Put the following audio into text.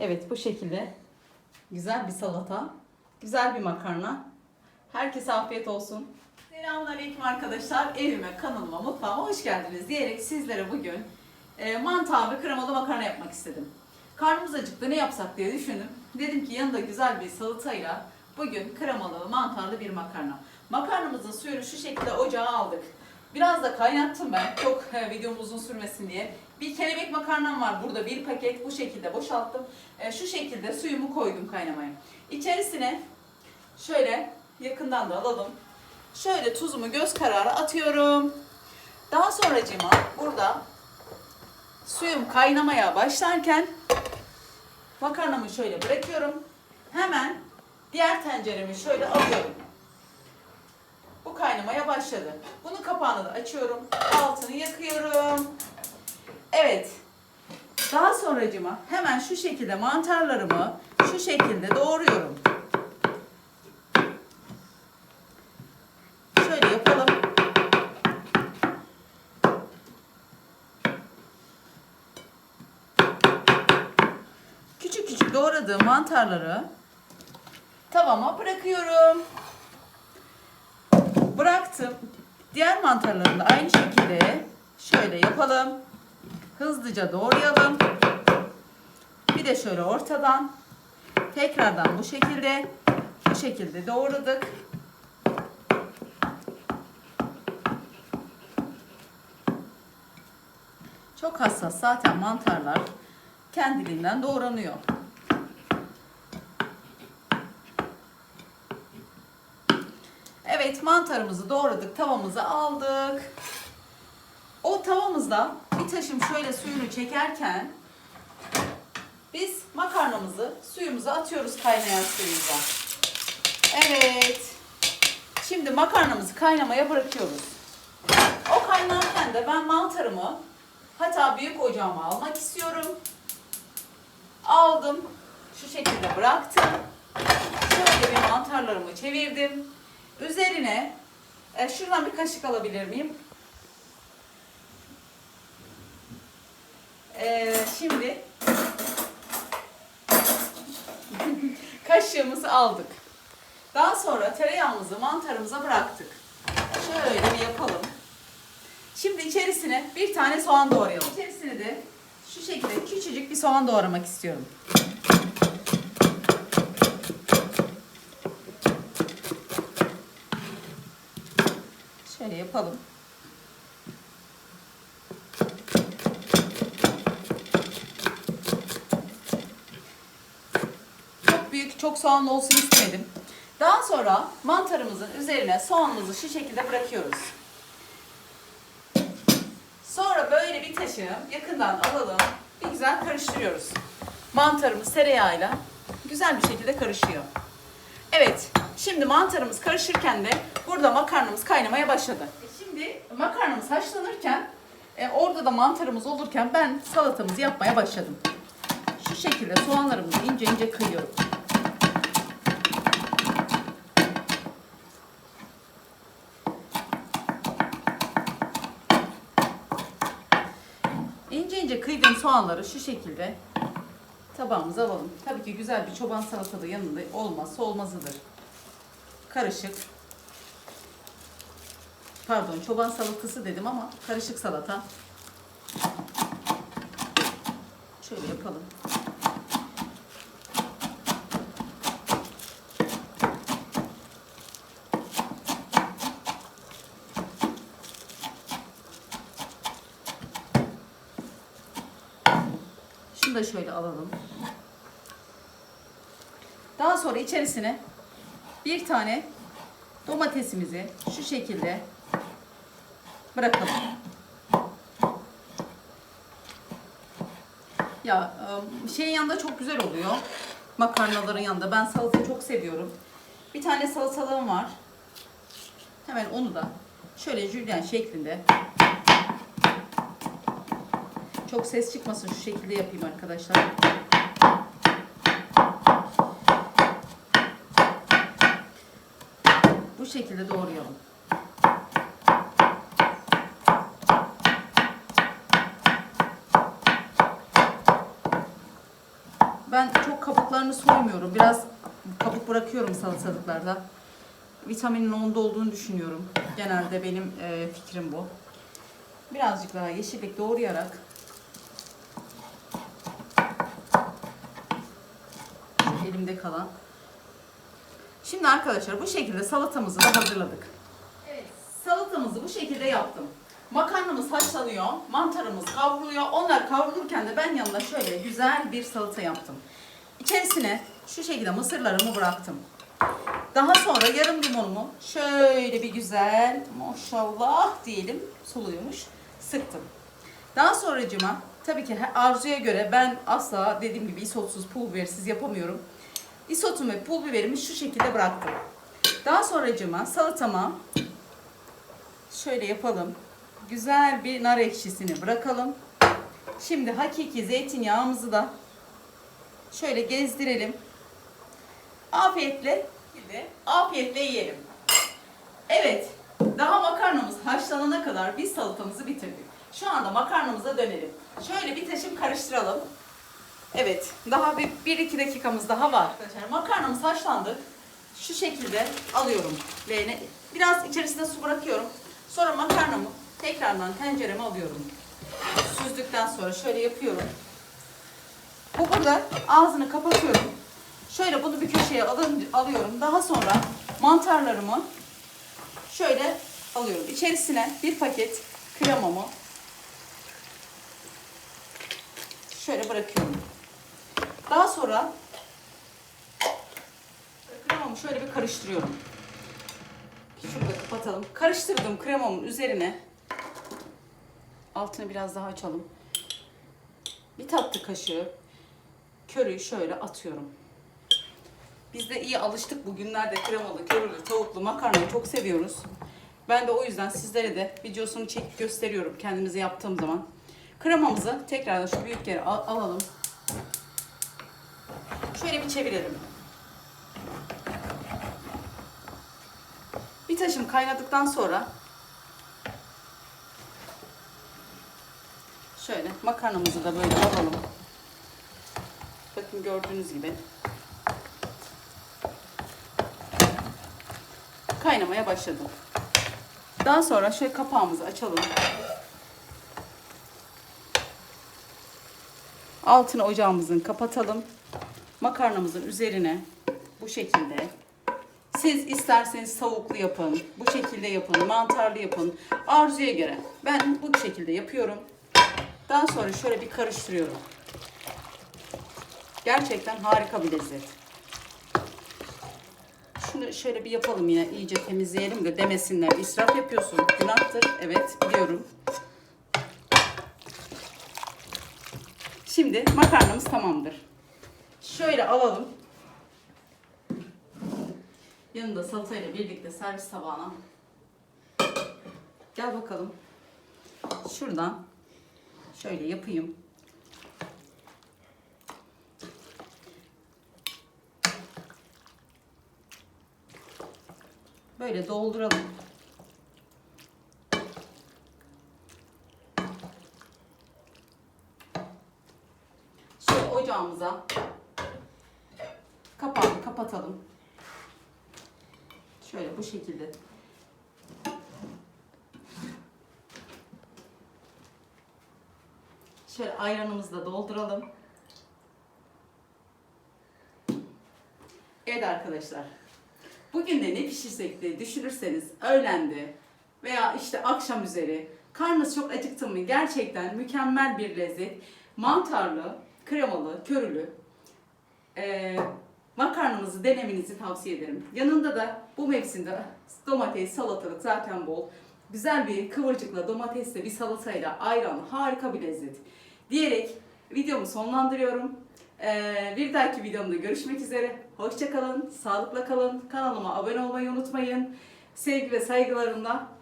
Evet bu şekilde güzel bir salata, güzel bir makarna. Herkese afiyet olsun. Selamünaleyküm arkadaşlar. Evime, kanalıma, mutfağıma hoş geldiniz diyerek sizlere bugün e, mantarlı kremalı makarna yapmak istedim. Karnımız acıktı ne yapsak diye düşündüm. Dedim ki yanında güzel bir salatayla bugün kremalı mantarlı bir makarna. Makarnamızın suyunu şu şekilde ocağa aldık. Biraz da kaynattım ben çok e, videom uzun sürmesin diye. Bir kelebek makarnam var burada bir paket bu şekilde boşalttım. E, şu şekilde suyumu koydum kaynamaya. İçerisine şöyle yakından da alalım. Şöyle tuzumu göz kararı atıyorum. Daha sonracığıma burada suyum kaynamaya başlarken makarnamı şöyle bırakıyorum. Hemen diğer tenceremi şöyle alıyorum. Bu kaynamaya başladı. Bunun kapağını da açıyorum. Altını yakıyorum. Evet. Daha sonracıma hemen şu şekilde mantarlarımı şu şekilde doğruyorum. Şöyle yapalım. Küçük küçük doğradığım mantarları tavama bırakıyorum. Bıraktım. Diğer mantarlarını da aynı şekilde şöyle yapalım. Hızlıca doğrayalım. Bir de şöyle ortadan tekrardan bu şekilde bu şekilde doğradık. Çok hassas zaten mantarlar kendiliğinden doğranıyor. Evet mantarımızı doğradık, tavamıza aldık. O tavamızda taşım şöyle suyunu çekerken biz makarnamızı suyumuza atıyoruz kaynayan suyumuza. Evet. Şimdi makarnamızı kaynamaya bırakıyoruz. O kaynarken de ben mantarımı hatta büyük ocağıma almak istiyorum. Aldım. Şu şekilde bıraktım. Şöyle bir mantarlarımı çevirdim. Üzerine e, şuradan bir kaşık alabilir miyim? E, şimdi kaşığımızı aldık. Daha sonra tereyağımızı mantarımıza bıraktık. Şöyle bir yapalım. Şimdi içerisine bir tane soğan doğrayalım. İçerisine de şu şekilde küçücük bir soğan doğramak istiyorum. Şöyle yapalım. Büyük, çok soğanlı olsun istemedim. Daha sonra mantarımızın üzerine soğanımızı şu şekilde bırakıyoruz. Sonra böyle bir taşı yakından alalım. Bir güzel karıştırıyoruz. Mantarımız tereyağıyla güzel bir şekilde karışıyor. Evet, şimdi mantarımız karışırken de burada makarnamız kaynamaya başladı. E Şimdi makarnamız haşlanırken, e, orada da mantarımız olurken ben salatamızı yapmaya başladım. Şu şekilde soğanlarımızı ince ince kıyıyorum. İnce kıydığım soğanları şu şekilde tabağımıza alalım. Tabii ki güzel bir çoban salatalı yanında olmazsa olmazıdır. Karışık. Pardon çoban salatası dedim ama karışık salata. Şöyle yapalım. Da şöyle alalım. Daha sonra içerisine bir tane domatesimizi şu şekilde bırakalım. Ya e, şeyin yanında çok güzel oluyor. Makarnaların yanında. Ben salatayı çok seviyorum. Bir tane salatalığım var. Hemen onu da şöyle jülyen şeklinde çok ses çıkmasın şu şekilde yapayım arkadaşlar. Bu şekilde doğrayalım. ben çok kabuklarını soymuyorum. Biraz kabuk bırakıyorum salatalıklarda. Vitaminin onda olduğunu düşünüyorum. Genelde benim e, fikrim bu. Birazcık daha yeşillik doğrayarak şu elimde kalan. Şimdi arkadaşlar bu şekilde salatamızı da hazırladık. Evet, salatamızı bu şekilde yaptım. Makarnamız haşlanıyor, mantarımız kavruluyor. Onlar kavrulurken de ben yanına şöyle güzel bir salata yaptım. İçerisine şu şekilde mısırlarımı bıraktım. Daha sonra yarım limonumu şöyle bir güzel maşallah diyelim suluymuş sıktım. Daha sonracıma tabii ki arzuya göre ben asla dediğim gibi isotsuz pul bibersiz yapamıyorum. Isotum ve pul biberimi şu şekilde bıraktım. Daha sonracıma salatama şöyle yapalım. Güzel bir nar ekşisini bırakalım. Şimdi hakiki zeytinyağımızı da şöyle gezdirelim. Afiyetle, afiyetle yiyelim. Evet, daha makarnamız haşlanana kadar biz salatamızı bitirdik. Şu anda makarnamıza dönelim. Şöyle bir taşım karıştıralım. Evet, daha bir, bir iki dakikamız daha var. Arkadaşlar makarnamız haşlandı. Şu şekilde alıyorum leğene. Biraz içerisine su bırakıyorum. Sonra makarnamı tekrardan tencereme alıyorum. Süzdükten sonra şöyle yapıyorum. Bu burada ağzını kapatıyorum. Şöyle bunu bir köşeye alıyorum. Daha sonra mantarlarımı şöyle alıyorum. İçerisine bir paket kremamı şöyle bırakıyorum. Daha sonra kremamı şöyle bir karıştırıyorum. Şurada kapatalım. Karıştırdığım kremamın üzerine altını biraz daha açalım. Bir tatlı kaşığı körüyü şöyle atıyorum. Biz de iyi alıştık bugünlerde kremalı, körülü, tavuklu makarnayı çok seviyoruz. Ben de o yüzden sizlere de videosunu çekip gösteriyorum kendimize yaptığım zaman. Kremamızı tekrardan şu büyük yere al- alalım. Şöyle bir çevirelim. Bir taşım kaynadıktan sonra şöyle makarnamızı da böyle alalım. Bakın gördüğünüz gibi kaynamaya başladı. Daha sonra şöyle kapağımızı açalım. Altını ocağımızın kapatalım. Makarnamızın üzerine bu şekilde siz isterseniz tavuklu yapın, bu şekilde yapın, mantarlı yapın. Arzuya göre. Ben bu şekilde yapıyorum. Daha sonra şöyle bir karıştırıyorum. Gerçekten harika bir lezzet. Şunu şöyle bir yapalım yine iyice temizleyelim de demesinler. İsraf yapıyorsun. Günahtır. Evet biliyorum. Şimdi makarnamız tamamdır. Şöyle alalım. Yanında salatayla birlikte servis tabağına. Gel bakalım. Şuradan şöyle yapayım. Böyle dolduralım. Şöyle ocağımıza kapağını kapatalım. Şöyle bu şekilde. Şöyle ayranımızı da dolduralım. Evet arkadaşlar. Bugün de ne pişirsek diye düşünürseniz öğlendi veya işte akşam üzeri karnınız çok acıktı mı gerçekten mükemmel bir lezzet. Mantarlı, kremalı, körülü eee makarnamızı denemenizi tavsiye ederim. Yanında da bu mevsimde domates, salatalık zaten bol. Güzel bir kıvırcıkla domatesle bir salatayla ayran harika bir lezzet. Diyerek videomu sonlandırıyorum. Ee, bir dahaki videomda görüşmek üzere. Hoşçakalın, sağlıkla kalın. Kanalıma abone olmayı unutmayın. Sevgi ve saygılarımla